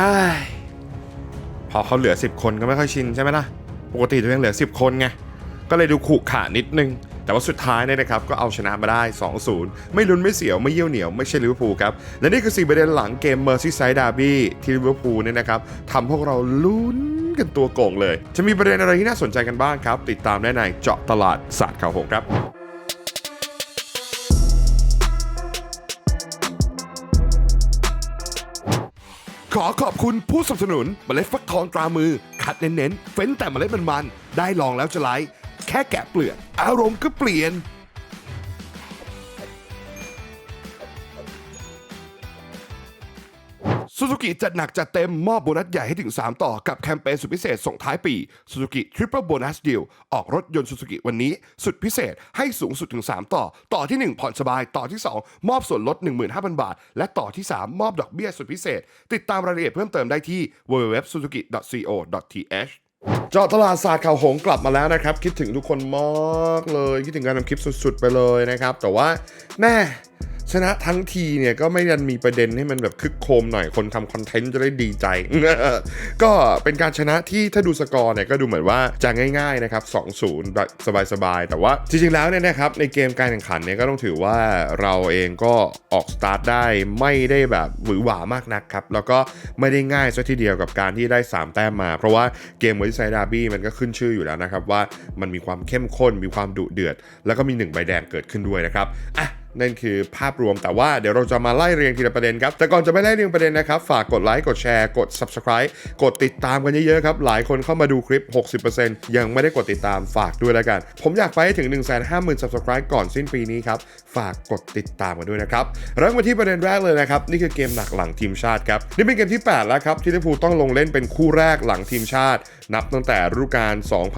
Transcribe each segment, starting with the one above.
ฮ้ยพอเขาเหลือ 10 คนก็ไม่ค่อยชินใช่ไหมล่ะ ปกติตัวเองเหลือ 10 คนไง ก็เลยดูขรุขระนิดนึง แต่ว่าสุดท้ายเนี่ยนะครับ ก็เอาชนะมาได้ 2-0 ไม่ลุ้นไม่เสียวไม่เยี่ยวเหนียวไม่ใช่ลิเวอร์พูลครับ และนี่คือ4ประเด็นหลังเกมเมอร์ซี่ไซด์ดาร์บี้ที่ลิเวอร์พูลเนี่ยนะครับทำพวกเราลุ้นกันตัวโก่งเลย จะมีประเด็นอะไรที่น่าสนใจกันบ้างครับ ติดตามได้ในเจาะตลาดศาสตร์ข่าวหงครับ อขอบคุณผู้สนับสนุนเมล็ดฟักทองตรามือ คัดเน้นๆเฟ้นแต่เมล็ดมันๆได้ลองแล้วจะไลค์แค่แกะเปลือกอารมณ์ก็เปลี่ยน กิจัดหนักจัดเต็มมอบโบนัสใหญ่ให้ถึง 3 ต่อกับแคมเปญสุดพิเศษส่งท้ายปี Suzuki Triple Bonus Deal ออกรถยนต์ซูซูกิวันนี้ สุดพิเศษให้สูงสุดถึง 3 ต่อ ต่อที่ 1 ผ่อนสบาย ต่อที่ 2 มอบส่วนลด 15,000 บาท และต่อที่ 3 มอบดอกเบี้ยสุดพิเศษ ติดตามรายละเอียดเพิ่มเติมได้ที่ www.suzuki.co.th เจาะตลาดศาสตร์ข่าวหงกลับมาแล้วนะครับ คิดถึงทุกคนมากเลย คิดถึงการทำคลิปสุดๆ ไปเลยนะครับ แต่ว่าแม่ ชนะทั้งทีเนี่ยก็ไม่ยันมีประเด็นให้มันแบบคึกโครมหน่อยคนทำคอนเทนต์จะได้ดีใจ ก็เป็นการชนะที่ถ้าดูสกอร์เนี่ยก็ดูเหมือนว่าจะง่ายๆนะครับ2-0แบบสบายๆ แต่ว่าจริงๆแล้วเนี่ยนะครับในเกมการแข่งขันเนี่ยก็ต้องถือว่าเราเองก็ออกสตาร์ทได้ไม่ได้แบบหวือหวามากนักครับ แล้วก็ไม่ได้ง่ายซะทีเดียวกับการที่ได้ 3 แต้มมา เพราะว่าเกมเวอร์ซไซดาร์บี้มันก็ขึ้นชื่ออยู่แล้วนะครับว่ามันมีความเข้มข้นมีความดุเดือด แล้วก็มีหนึ่งใบแดงเกิดขึ้นด้วยนะครับอะ นั่นคือภาพรวมแต่ว่าเดี๋ยวเราจะมาไล่เรียงทีละประเด็นครับ แต่ก่อนจะไปไล่เรียงประเด็นนะครับ ฝากกดไลค์กดแชร์กด subscribe กดติดตามกันเยอะๆครับ หลายคนเข้ามาดูคลิป 60%ยังไม่ได้กดติดตามฝากด้วยแล้วกัน ผมอยากไปให้ถึง 150,000 subscribe ก่อนสิ้นปีนี้ครับ ฝากกดติดตามกันด้วยนะครับเริ่มมาที่ประเด็นแรกเลยนะครับนี่คือเกมหนักหลังทีมชาติครับนี่เป็นเกมที่ 8 แล้วครับที่ลิเวอร์พูลต้องลงเล่นเป็นคู่แรกหลังทีมชาติ นับตั้งแต่ฤดูกาล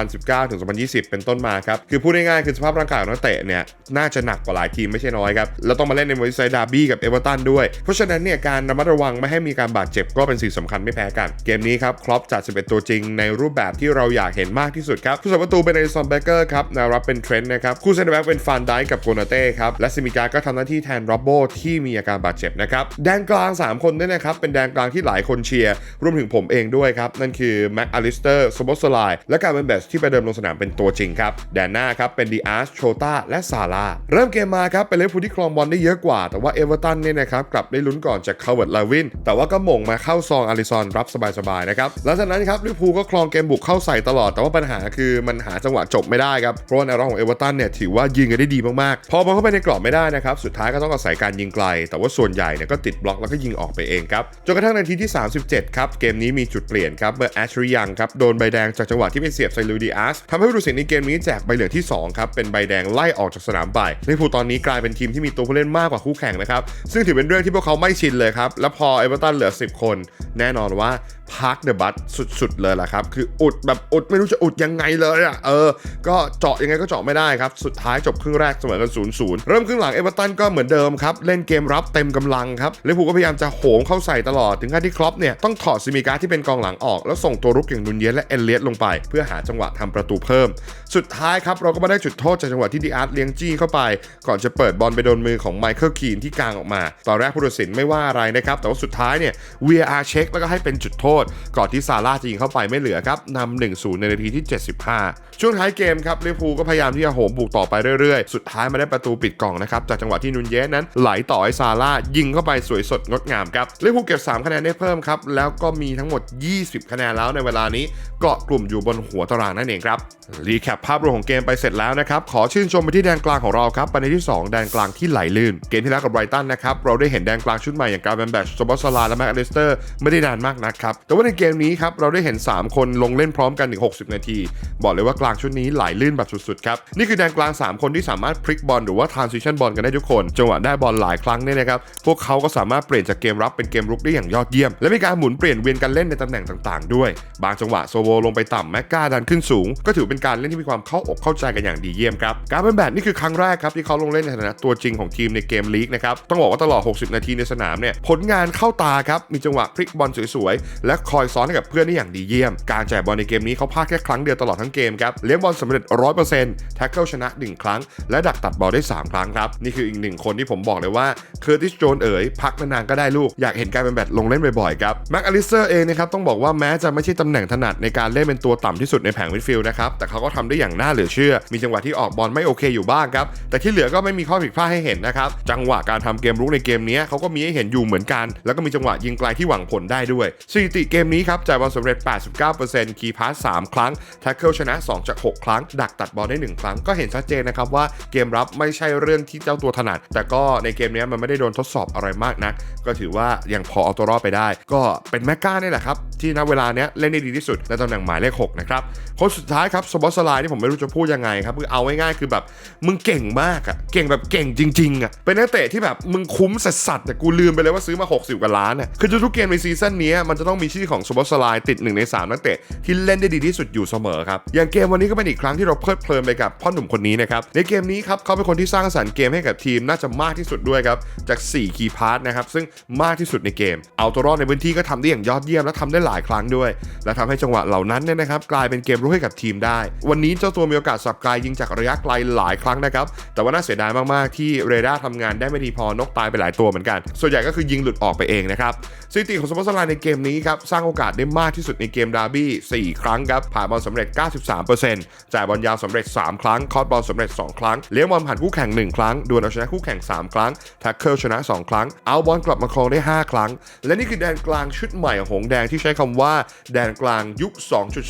2019 ถึง 2020 เป็นต้นมาครับ คือพูดง่ายๆคือสภาพร่างกายของนักเตะเนี่ยน่าจะหนักกว่าหลายทีมไม่ใช่น้อยครับ แล้วต้องมาเล่นในเวอร์ซัยดาร์บี้กับเอเวอร์ตันด้วย เพราะฉะนั้นเนี่ยการระมัดระวังไม่ให้มีการบาดเจ็บก็เป็นสิ่งสำคัญไม่แพ้กัน เกมนี้ครับครอปจัด 11 ตัวจริงในรูปแบบที่เราอยากเห็นมากที่สุดครับผู้สัประตูเป็นเอริสันเบเกอร์ครับแนวรับเป็นเทรนต์นะครับคู่เซนเตอร์แบ็กเป็นฟานไดกับโกนาเต้ครับและซิมิกาก็ทำหน้าที่แทนโรบโบที่มีอาการบาดเจ็บนะครับแดนกลาง 3 คนด้วยนะครับเป็นแดนกลางที่หลายคนเชียร์รวมถึงผมเองด้วยครับนั่นคือแม็กอลิสเตอร์สโบสไลและการเป็นเบสที่ไปเดิมลงสนามเป็นตัวจริงครับแดนหน้าครับเป็นดีอาร์สโชตาและซาลาเริ่มเกมมาครับเป็นเลฟูที่ครองบอลได้เยอะกว่า แต่ว่าเอเวอร์ตันเนี่ยนะครับกลับได้ลุ้นก่อนจากคาร์เวิร์ดลาวินแต่ว่าก็หม่งมาเข้าซองอาริซอนรับสบายๆนะครับหลังจากนั้นครับลิเวอร์พูลก็ครองเกมบุกเข้าใส่ตลอดแต่ว่าปัญหาคือมันหาจังหวะจบไม่ได้ครับเพราะว่าแนวรับของเอเวอร์ตันเนี่ยถือว่ายิงกันได้ดีมากๆพอบอลเข้าไปในกรอบไม่ได้นะครับสุดท้ายก็ต้องอาศัยการยิงไกล แต่ว่าส่วนใหญ่เนี่ยก็ติดบล็อกแล้วก็ยิงออกไปเองครับจนกระทั่งนาทีที่ 37 ครับเกมนี้มีจุดเปลี่ยนครับเมื่อแอชริยังครับโดนใบแดงจากจังหวะที่ไปเสียบไซลูดิอัสทำให้ผู้ตัดสินในเกมนี้แจกใบเหลืองที่สองครับ เป็นใบแดงไล่ออกจากสนามไปลิเวอร์พูลตอนนี้กลายเป็นทีมที่มีตัวผู้เล่นมากกว่าคู่แข่งนะครับซึ่งถือเป็นเรื่องที่พวกเขาไม่ชินเลยครับแล้วพอเอเวอร์ตันเหลือ 10 คน แน่นอนว่า พักเดอะบัตสุดๆเลยล่ะครับ คืออุดแบบอุดไม่รู้จะอุดยังไงเลยอะเออ ก็เจาะยังไงก็เจาะไม่ได้ครับ สุดท้ายจบครึ่งแรกเสมอกัน0ูนย์เริ่มครึ่งหลังเอเวอร์ตันก็เหมือนเดิมครับ เล่นเกมรับเต็มกำลังครับลิเวอร์พูลก็พยายามจะโหมเข้าใส่ตลอด ถึงขั้นที่ครอปเนี่ยต้องถอดซิมิกาที่เป็นกองหลังออก แล้วส่งตัวรุกอย่างนุนเยสและเอลเลียตลงไป เพื่อหาจังหวะทำประตูเพิ่ม สุดท้ายครับเราก็มาได้จุดโทษจากจังหวะที่ดีอาร์ตเลี้ยงจี้เข้าไป ก่อนจะเปิดบอลไปโดนมือของไมเคิลคีนที่กลางออกมา ตอนแรกผู้ตัดสินไม่ว่าอะไรนะครับแต่ว่าสุดท้ายเนี่ย VAR เช็คแล้วก็ให้เป็นจุดโทษก่อนที่ซาร่าจะยิงเข้าไปไม่เหลือครับนำ1-0 ในนาทีที่ 75 ช่วงท้ายเกมครับลิเวอร์พูลก็พยายามที่จะโหมบุกต่อไปเรื่อยๆ สุดท้ายมาได้ประตูปิดกล่องนะครับจากจังหวะที่นุนเยสนั้นไหลต่อให้ซาร่ายิงเข้าไปสวยสดงดงามครับลิเวอร์พูลเก็บ 3 คะแนนได้เพิ่มครับแล้วก็มีทั้งหมด 20 คะแนนแล้วในเวลานี้เกาะกลุ่มอยู่บนหัวตารางนั่นเองครับรีแคปภาพรวมของเกมไปเสร็จแล้วนะครับขอชื่นชมไปที่แดนกลางของเราครับประเด็นที่ 2 แดนกลางที่ไหลลื่น เกมที่แล้วกับไบรตันนะครับเราได้เห็นแดนกลางชุดใหม่อย่างการแบนแบชโซบอสลาและแม็กอลิสเตอร์ไม่ได้นานมากนักครับแต่ว่าในเกมนี้ครับเราได้เห็น 3 คนลงเล่นพร้อมกันถึง 60 นาที บอกเลยว่ากลางชุดนี้ไหลลื่นแบบสุดๆครับนี่คือแดนกลาง 3 คนที่สามารถพลิกบอลหรือว่าทรานซิชันบอลกันได้ทุกคน จังหวะได้บอลหลายครั้งเนี่ยนะครับพวกเขาก็สามารถเปลี่ยนจากเกมรับเป็นเกมรุกได้อย่างยอดเยี่ยม และมีการหมุนเปลี่ยนเวียนกันเล่นในตำแหน่งต่างๆ ด้วย บางจังหวะโซโวลงไปต่ำแม็กกาดันขึ้นสูง ก็ถือเป็นการเล่นที่มีความเข้าอกเข้าใจกันอย่างดีเยี่ยมครับการเป็นแบบนี่คือครั้งแรกครับที่เขาลงเล่นในฐานะตัวจริงของทีมในเกมลีกนะครับต้องบอกว่าตลอด 60 นาทีในสนามเนี่ยผลงานเข้าตาครับมีจังหวะพลิกบอลสวยๆและคอยซ้อนให้กับเพื่อนได้อย่างดีเยี่ยม การจ่ายบอลในเกมนี้เขาพลาดแค่ครั้งเดียวตลอดทั้งเกมครับเลี้ยงบอลสำเร็จ 100%แท็กเกิลชนะ 1 ครั้ง และดักตัดบอลได้ 3 ครั้งครับ นี่คืออีกหนึ่งคนที่ผมบอกเลยว่าเคอร์ติสโจนเอ๋ยพักนานๆก็ได้ลูก อยากเห็นการเป็นแบบลงเล่นบ่อยๆครับแม็กอลิสเตอร์เองนะครับต้องบอกว่าแม้จะไม่ใช่ตำแหน่งถนัดในการเล่นเป็นตัวต่ำที่สุดในแผงมิดฟิลด์นะครับแต่เขาก็ทำได้อย่างน่าเหลือเชื่อ มีจังหวะที่ออกบอลไม่โอเคอยู่บ้างครับแต่ที่เหลือก็ไม่มีข้อผิดพลาดให้เห็นนะครับจังหวะการทำเกมรุกในเกมนี้เขาก็มีให้เห็นอยู่เหมือนกัน แล้วก็มีจังหวะยิงไกลที่หวังผลได้ด้วยสถิติเกมนี้ครับจ่ายบอลสำเร็จ 89%คีย์พาส3ครั้งแท็กเกิลชนะ 2 จาก 6 ครั้ง ดักตัดบอลได้ 1 ครั้ง ก็เห็นชัดเจนนะครับว่าเกมรับไม่ใช่เรื่องที่เจ้าตัวถนัด แต่ก็ในเกมนี้มันไม่ได้โดนทดสอบอะไรมากนัก ก็ถือว่ายังพอเอาตัวรอดไปได้ ก็เป็นแมกกาเนี่ยแหละครับ ที่ณเวลาเนี้ยเล่นได้ดีที่สุดในตำแหน่งหมายเลข 6 นะครับคนสุดท้ายครับสบอสไลน์ที่ผมไม่รู้จะพูดยังไงครับคือเอาง่ายๆคือแบบมึงเก่งมากอะเก่งแบบเก่งจริงๆอะเป็นนักเตะที่แบบมึงคุ้มสัสๆแต่กูลืมไปเลยว่าซื้อมา 60กว่าล้านอะคือทุกๆเกมในซีซั่นนี้มันจะต้องมีชื่อของสบอสไลน์ติด1ใน3นักเตะที่เล่นได้ดีที่สุดอยู่เสมอครับอย่างเกมวันนี้ก็เป็นอีกครั้งที่เราเพลิดเพลินไปกับพ่อหนุ่มคนนี้นะครับในเกมนี้ครับเขาเป็นคนที่สร้างสรรค์เกมให้กับทีมน่าจะมากที่สุดด้วยครับจาก4คีย์พาร์ทนะครับซึ่งมากที่สุดในเกม เอาตัวรอดในพื้นที่ก็ทำได้อย่างยอดเยี่ยมและทำได้หลายครั้งด้วย และทำให้จังหวะเหล่านั้นเนี่ยนะครับกลายเป็นเกมรุกให้กับทีมได้ วันนี้เจ้าตัวมีโอกาสสับไกลยิงจากระยะไกลหลายครั้งนะครับแต่ว่าน่าเสียดายมากๆที่เรดาร์ทำงานได้ไม่ดีพอนกตายไปหลายตัวเหมือนกัน ส่วนใหญ่ก็คือยิงหลุดออกไปเองนะครับสถิติของสปอร์ตไลในเกมนี้ครับสร้างโอกาสได้มากที่สุดในเกมดาร์บี้4ครั้งครับผ่านบอลสำเร็จ 93%จ่ายบอลยาวสำเร็จ 3 ครั้ง คอร์บอลสำเร็จ 2 ครั้ง เลี้ยงบอลผ่านคู่แข่ง 1 ครั้งดวลเอาชนะคู่แข่ง 3 ครั้งแท็กเกิลชนะ 2 ครั้ง เอาบอลกลับมาครองได้ 5 ครั้ง และนี่คือแดนกลางชุดใหม่ของหงแดงที่ใช้คำว่า แดนกลางยุค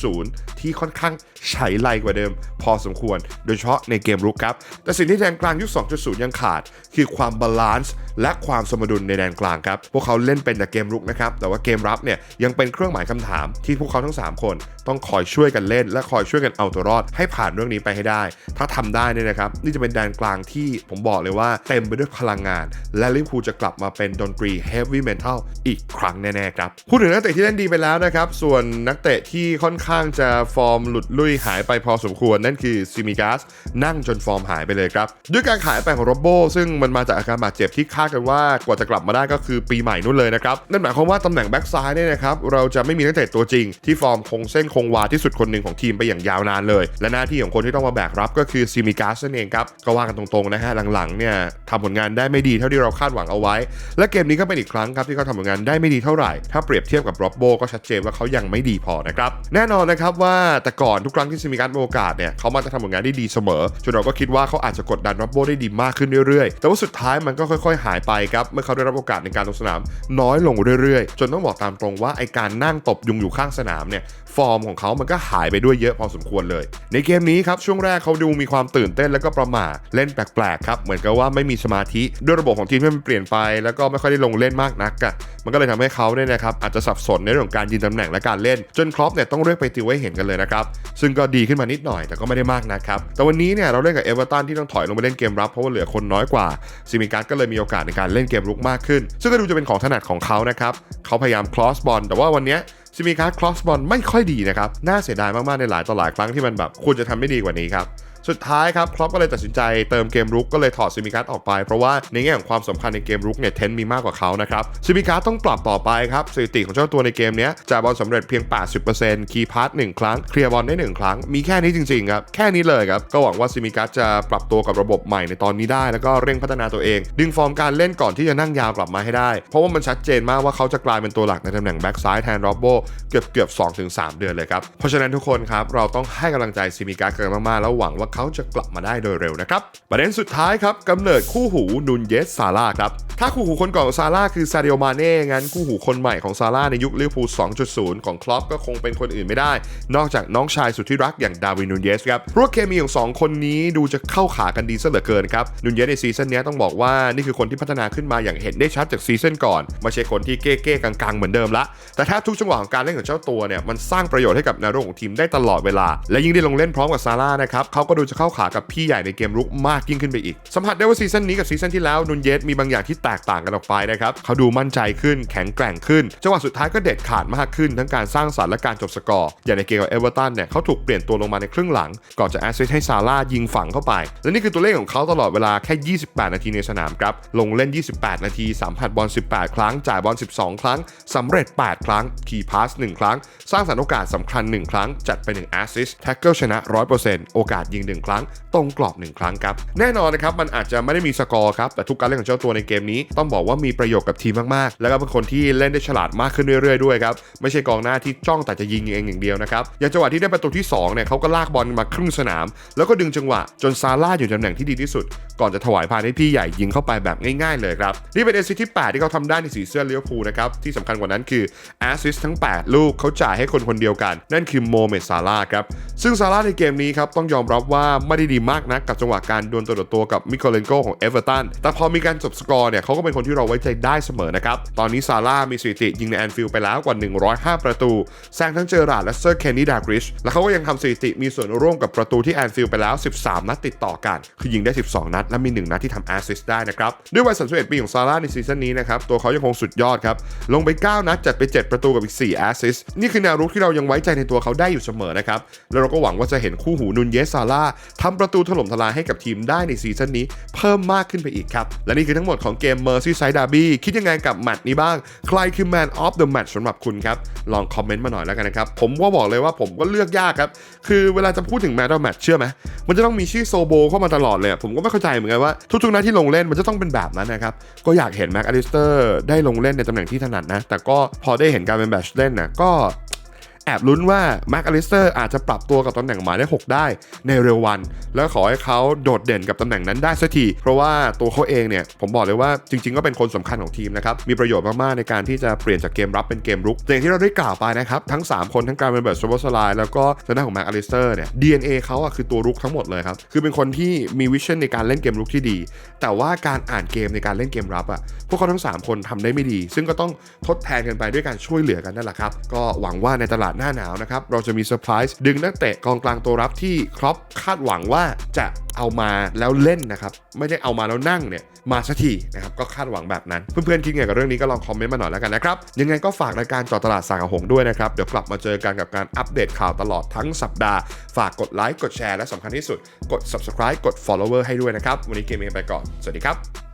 2.0 ที่ค่อนข้างใช้ไลกว่าเดิม พอสมควร โดยเฉพาะในเกมรุกครับแต่สิ่งที่แดนกลางยุค 2.0 ยังขาด คือความบาลานซ์และความสมดุลในแดนกลางครับพวกเขาเล่นเป็นแต่เกมรุกนะครับแต่ว่าเกมรับเนี่ยยังเป็นเครื่องหมายคำถามที่พวกเขาทั้ง 3 คน ต้องคอยช่วยกันเล่น และคอยช่วยกันเอาตัวรอดให้ผ่านเรื่องนี้ไปให้ได้ ถ้าทำได้เนี่ยนะครับ นี่จะเป็นแดนกลางที่ผมบอกเลยว่าเต็มไปด้วยพลังงาน และลิเวอร์พูลจะกลับมาเป็นดนตรี heavy metal อีกครั้งแน่ๆครับพูดถึงนักเตะที่เล่นดีไปแล้วนะครับ ส่วนนักเตะที่ค่อนข้างจะฟอร์มหลุดลุยหายไปพอสมควร นั่นคือซิมิกัสนั่งจนฟอร์มหายไปเลยครับ ด้วยการขายไปของโรบโบซึ่งมันมาจากอาการบาดเจ็บที่คาดกันว่ากว่าจะกลับมาได้ก็คือปีใหม่นู่นเลยนะครับนั่นหมายความว่าตำแหน่งแบ็กซ้ายเนี่ยนะครับเราจะไม่มีนักเตะตัวจริงที่ฟอร์มคงเส้นคงวาที่สุดคนหนึ่งของทีมไปอย่างยาวนานเลย และหน้าที่ของคนที่ต้องมาแบกรับก็คือซิมิกัสนั่นเองครับก็ว่ากันตรงๆนะฮะหลังๆเนี่ยทำผลงานได้ไม่ดีเท่าที่เราคาดหวังเอาไว้ และเกมนี้ก็เป็นอีกครั้งครับที่เขาทำผลงานได้ไม่ดีเท่าไหร่ ถ้าเปรียบเทียบกับโรบโบก็ชัดเจนว่าเขายังไม่ดีพอนะครับแน่นอนนะครับว่าแต่ก่อนทุกครั้งที่ซิมิกัสมีโอกาสเนี่ยเขามาจะทำผลงานได้ดีเสมอจนเราก็คิดว่าเขาอาจจะกดดันโรบโบได้ดีมากขึ้นเรื่อยๆ แต่ว่าสุดท้ายมันก็ค่อยๆ หายไปครับเมื่อเขาได้รับโอกาสในการลงสนามน้อยลงเรื่อยๆ จนต้องบอกตามตรงว่าไอการนั่งตบยุงอยู่ข้างสนามเนี่ยฟอร์มของเขามันก็หายไปด้วยเยอะพอสมควรเลย ในเกมนี้ครับช่วงแรกเขาดูมีความตื่นเต้นแล้วก็ประหม่าเล่นแปลกๆครับเหมือนกับว่าไม่มีสมาธิด้วยระบบของทีมที่มันเปลี่ยนไป แล้วก็ไม่ค่อยได้ลงเล่นมากนักอะมันก็เลยทำให้เขาเนี่ยนะครับอาจจะสับสนในเรื่องการยืนตำแหน่งและการเล่น จนครอปเนี่ยต้องเรียกไปติวให้เห็นกันเลยนะครับซึ่งก็ดีขึ้นมานิดหน่อยแต่ก็ไม่ได้มากนะครับแต่วันนี้เนี่ยเราเล่นกับเอเวอร์ตันที่ต้องถอยลงไปเล่นเกมรับเพราะว่าเหลือคนน้อยกว่าซิมิกัสก็เลยมีโอกาสในการเล่นเกมรุกมากขึ้น ซึ่งก็ดูจะเป็นของถนัดของเขานะครับเขาพยายามคลอสบอลแต่ว่าวันนี้ ซิมิการ์ดคลอสบอลไม่ค่อยดีนะครับ น่าเสียดายมาก ๆ ในหลายต่อหลายครั้งที่มันแบบควรจะทำได้ดีกว่านี้ครับ สุดท้ายครับครอปก็เลยตัดสินใจเติมเกมรุกก็เลยถอดซิมิการ์ดออกไป เพราะว่าในแง่ของความสำคัญในเกมรุกเนี่ยเทนมีมากกว่าเขานะครับซิมิการ์ดต้องปรับต่อไปครับสถิติของเจ้าตัวในเกมเนี้ยจ่ายบอลสำเร็จเพียง 80%คีย์พาร์ท1ครั้งเคลียร์บอลได้1ครั้งมีแค่นี้จริงๆครับแค่นี้เลยครับก็หวังว่าซิมิการ์ดจะปรับตัวกับระบบใหม่ในตอนนี้ได้ แล้วก็เร่งพัฒนาตัวเอง ดึงฟอร์มการเล่นก่อนที่จะนั่งยาวกลับมาให้ได้ เพราะว่ามันชัดเจนมากว่าเขาจะกลายเป็นตัวหลักในตำแหน่งแบ็กซ้ายแทนโรบโบเกือบเกือบ2-3 เดือนเลยครับเพราะฉะนั้นทุกคนครับเราต้องให้กำลังใจซิมิการ์ดกันมากๆแล้วหวังว่าเขาจะกลับมาได้โดยเร็วนะครับ ประเด็นสุดท้ายครับกำเนิดคู่หูนุนเยสซาร่าครับ ถ้าคู่หูคนก่อนของซาร่าคือซาเดิโอมาเน่งั้นคู่หูคนใหม่ของซาร่าในยุคลิเวอร์พูล2.0 ของคลอปก็คงเป็นคนอื่นไม่ได้ นอกจากน้องชายสุดที่รักอย่างดาวินนูนเยสครับพรว่าเคมีของสองคนนี้ดูจะเข้าขากันดีซะเหลือเกินครับนูนเยสในซีซั่นนี้ต้องบอกว่านี่คือคนที่พัฒนาขึ้นมาอย่างเห็นได้ชัดจากซีซั่นก่อนไม่ใช่คนที่เก้ๆกังๆเหมือนเดิมละแต่แทบทุกจังหวะของการเล่นของเจ้าตัวเนี่ยมันสร้างประโยชน์ให้กับแนวรุของทีมได้ตลอดเวลา และยิ่งได้ลงเล่นพร้อมกับซาร่านะครับเขาก็ดูดูจะเข้าขากับพี่ใหญ่ในเกมรุกมากยิ่งขึ้นไปอีก สัมผัสได้ว่าซีซั่นนี้กับซีซั่นที่แล้วนุนเยสมีบางอย่างที่แตกต่างกันออกไปนะครับเขาดูมั่นใจขึ้นแข็งแกร่งขึ้นจังหวะสุดท้ายก็เด็ดขาดมากขึ้น ทั้งการสร้างสรรค์และการจบสกอร์อย่างในเกมกับเอเวอร์ตันเนี่ยเขาถูกเปลี่ยนตัวลงมาในครึ่งหลัง ก่อนจะแอสซิสต์ให้ซาร่ายิงฝังเข้าไป และนี่คือตัวเลขของเขาตลอดเวลาแค่ 28 นาทีในสนามครับลงเล่น 28 นาทีสัมผัสบอล 18 ครั้ง จ่ายบอล 12 ครั้งสำเร็จ 8 ครั้งขี่พาส 1 ครั้ง สร้างสรรค์โอกาสสำคัญ 1 ครั้งจัดไป1แอสซิสต์แท็กเกิลชนะ 100%โอกาสยิง1 ครั้ง ตรงกรอบ 1 ครั้งครับ แน่นอนนะครับมันอาจจะไม่ได้มีสกอร์ครับ แต่ทุกการเล่นของเจ้าตัวในเกมนี้ต้องบอกว่ามีประโยชน์กับทีมมากๆ แล้วก็เป็นคนที่เล่นได้ฉลาดมากขึ้นเรื่อยๆด้วยครับไม่ใช่กองหน้าที่จ้องแต่จะยิงเองอย่างเดียวนะครับอย่างจังหวะที่ได้ประตูที่2เนี่ยเขาก็ลากบอลมาครึ่งสนาม แล้วก็ดึงจังหวะจนซาร่าอยู่ตำแหน่งที่ดีที่สุดก่อนจะถวายพานให้พี่ใหญ่ยิงเข้าไปแบบง่ายๆเลยครับ นี่เป็นเอซิที่ 8 ที่เขาทำได้ในสีเสื้อเลี้ยวภูนะครับ ที่สำคัญกว่านั้นคือแอสซิสทั้ง 8 ลูกเขาจ่ายให้คนคนเดียวกัน นั่นคือโมเมดซาร่าครับ ซึ่งซาร่าในเกมนี้ครับ ต้องยอมรับว่าไม่ได้ดีมากนะกับจังหวะการดวลตัวต่อตัวกับมิโคเลนโกของเอเวอร์ตันแต่พอมีการจบสกอร์เนี่ยเขาก็เป็นคนที่เราไว้ใจได้เสมอนะครับตอนนี้ซาร่ามีสถิติยิงในแอนฟิลด์ไปแล้วกว่า 105 ประตูแซงทั้งเจอราร์ดและเซอร์เคนนี่ดากริชและเขาก็ยังทำสถิติมีส่วนร่วมกับประตูที่แอนฟิลด์ไปแล้ว 13 นัดติดต่อกันคือยิงได้ 12 นัดและมี 1 นัดที่ทำแอสซิสต์ได้นะครับ ด้วยวัย31ปีของซาร่าในซีซั่นนี้นะครับ ตัวเขายังคงสุดยอดครับ ลงไป 9 นัดจัดไป 7 ประตูกับอีก 4 แอสซิสต์นี่คือแนวรุกที่เรายังไว้ใจในตัวเขาได้อยู่เสมอนะครับ แล้วเราก็หวังว่าจะเห็นคู่หูนุนเยสซาร่าทำประตูถล่มทลายให้กับทีมได้ในซีซั่นนี้ เพิ่มมากขึ้นไปอีกครับและนี่คือทั้งหมดของเกม Merseyside Derby คิดยังไงกับแมตช์นี้บ้าง ใครคือ Man of the Match สำหรับคุณครับลองคอมเมนต์มาหน่อยแล้วกันนะครับผมก็บอกเลยว่าผมก็เลือกยากครับคือเวลาจะพูดถึง Man of the Match เชื่อไหมมันจะต้องมีชื่อโซโบเข้ามาตลอดเลยผมก็ไม่เข้าใจเหมือนกันว่าทุกๆนัดที่ลงเล่นมันจะต้องเป็นแบบนั้นนะครับ ก็อยากเห็นแม็กอลิสเตอร์ได้ลงเล่นในตำแหน่งที่ถนัดนะ แต่ก็พอได้เห็นการเป็นแบชเล่นนะก็ แอบลุ้นว่าแม็กอลิสเตอร์อาจจะปรับตัวกับตำแหน่งหมายเลข6ได้ในเร็ววัน แล้วขอให้เขาโดดเด่นกับตำแหน่งนั้นได้สักที เพราะว่าตัวเขาเองเนี่ยผมบอกเลยว่าจริง ๆ ก็เป็นคนสำคัญของทีมนะครับ มีประโยชน์มาก ๆ ในการที่จะเปลี่ยนจากเกมรับเป็นเกมรุกอย่างที่เราได้กล่าวไปนะครับ ทั้ง 3 คนทั้งการเป็นเบิร์ดสโบสไลแล้วก็ทางด้านของแม็กอลิสเตอร์เนี่ย DNA เขาอะคือตัวรุกทั้งหมดเลยครับคือเป็นคนที่มีวิชั่นในการเล่นเกมรุกที่ดี แต่ว่าการอ่านเกมในการเล่นเกมรับอะพวกเขาทั้ง 3 คนทำได้ไม่ดี ซึ่งก็ต้องทดแทนกันไปด้วยการช่วยเหลือกันนั่นแหละครับก็หวังว่าในตลาดหน้าหนาวนะครับ เราจะมีเซอร์ไพรส์ดึงนักเตะกองกลางตัวรับที่ครอปคาดหวังว่าจะเอามาแล้วเล่นนะครับ ไม่ได้เอามาแล้วนั่งเนี่ยมาสักทีนะครับ ก็คาดหวังแบบนั้น เพื่อนๆคิดไงกับเรื่องนี้ก็ลองคอมเมนต์มาหน่อยแล้วกันนะครับ ยังไงก็ฝากรายการจอตลาดสากหงด้วยนะครับ เดี๋ยวกลับมาเจอกันกับการอัปเดตข่าวตลอดทั้งสัปดาห์ ฝากกดไลค์กดแชร์และสำคัญที่สุด กด subscribe กด follower ให้ด้วยนะครับ วันนี้เกมเองไปก่อน สวัสดีครับ